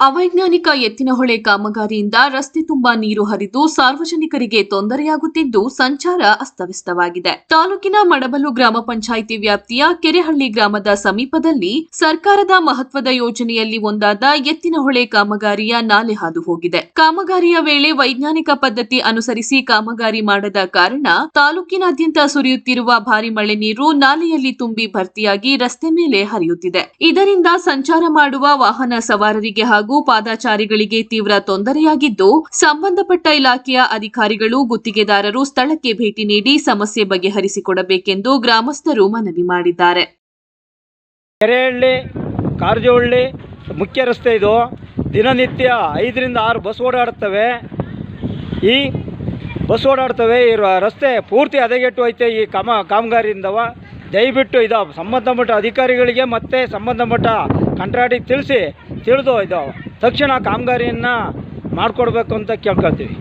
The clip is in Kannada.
ಅವೈಜ್ಞಾನಿಕ ಎತ್ತಿನಹೊಳೆ ಕಾಮಗಾರಿಯಿಂದ ರಸ್ತೆ ತುಂಬಾ ನೀರು ಹರಿದು ಸಾರ್ವಜನಿಕರಿಗೆ ತೊಂದರೆಯಾಗುತ್ತಿದ್ದು ಸಂಚಾರ ಅಸ್ತವ್ಯಸ್ತವಾಗಿದೆ. ತಾಲೂಕಿನ ಮಡಬಲು ಗ್ರಾಮ ಪಂಚಾಯಿತಿ ವ್ಯಾಪ್ತಿಯ ಕೆರೆಹಳ್ಳಿ ಗ್ರಾಮದ ಸಮೀಪದಲ್ಲಿ ಸರ್ಕಾರದ ಮಹತ್ವದ ಯೋಜನೆಯಲ್ಲಿ ಒಂದಾದ ಎತ್ತಿನಹೊಳೆ ಕಾಮಗಾರಿಯ ನಾಲೆ ಹಾದು ಹೋಗಿದೆ. ಕಾಮಗಾರಿಯ ವೇಳೆ ವೈಜ್ಞಾನಿಕ ಪದ್ಧತಿ ಅನುಸರಿಸಿ ಕಾಮಗಾರಿ ಮಾಡದ ಕಾರಣ ತಾಲೂಕಿನಾದ್ಯಂತ ಸುರಿಯುತ್ತಿರುವ ಭಾರಿ ಮಳೆ ನೀರು ನಾಲೆಯಲ್ಲಿ ತುಂಬಿ ಭರ್ತಿಯಾಗಿ ರಸ್ತೆ ಮೇಲೆ ಹರಿಯುತ್ತಿದೆ. ಇದರಿಂದ ಸಂಚಾರ ಮಾಡುವ ವಾಹನ ಸವಾರರಿಗೆ ಹಾಗೂ ಪಾದಾಚಾರಿಗಳಿಗೆ ತೀವ್ರ ತೊಂದರೆಯಾಗಿದ್ದು, ಸಂಬಂಧಪಟ್ಟ ಇಲಾಖೆಯ ಅಧಿಕಾರಿಗಳು ಗುತ್ತಿಗೆದಾರರು ಸ್ಥಳಕ್ಕೆ ಭೇಟಿ ನೀಡಿ ಸಮಸ್ಯೆ ಬಗೆಹರಿಸಿಕೊಡಬೇಕೆಂದು ಗ್ರಾಮಸ್ಥರು ಮನವಿ ಮಾಡಿದ್ದಾರೆ. ಕೆರೆಹಳ್ಳಿ ಕಾರಜೋಹಳ್ಳಿ ಮುಖ್ಯ ರಸ್ತೆ ಇದು. ದಿನನಿತ್ಯ ಐದರಿಂದ ಆರು ಬಸ್ ಓಡಾಡ್ತವೆ ಈ ಬಸ್ ಓಡಾಡ್ತವೆ ಇರುವ ರಸ್ತೆ ಪೂರ್ತಿ ಹದಗೆಟ್ಟು ಐತೆ ಈ ಕಾಮ ಕಾಮಗಾರಿಯಿಂದವ ದಯವಿಟ್ಟು ಇದು ಸಂಬಂಧಪಟ್ಟ ಅಧಿಕಾರಿಗಳಿಗೆ ಮತ್ತು ಸಂಬಂಧಪಟ್ಟ ಕಂಟ್ರಾಕ್ಟಿಗೆ ತಿಳಿಸಿ ತಿಳಿದು ಇದು ತಕ್ಷಣ ಕಾಮಗಾರಿಯನ್ನು ಮಾಡಿಕೊಡ್ಬೇಕು ಅಂತ ಕೇಳ್ಕೊಳ್ತೀವಿ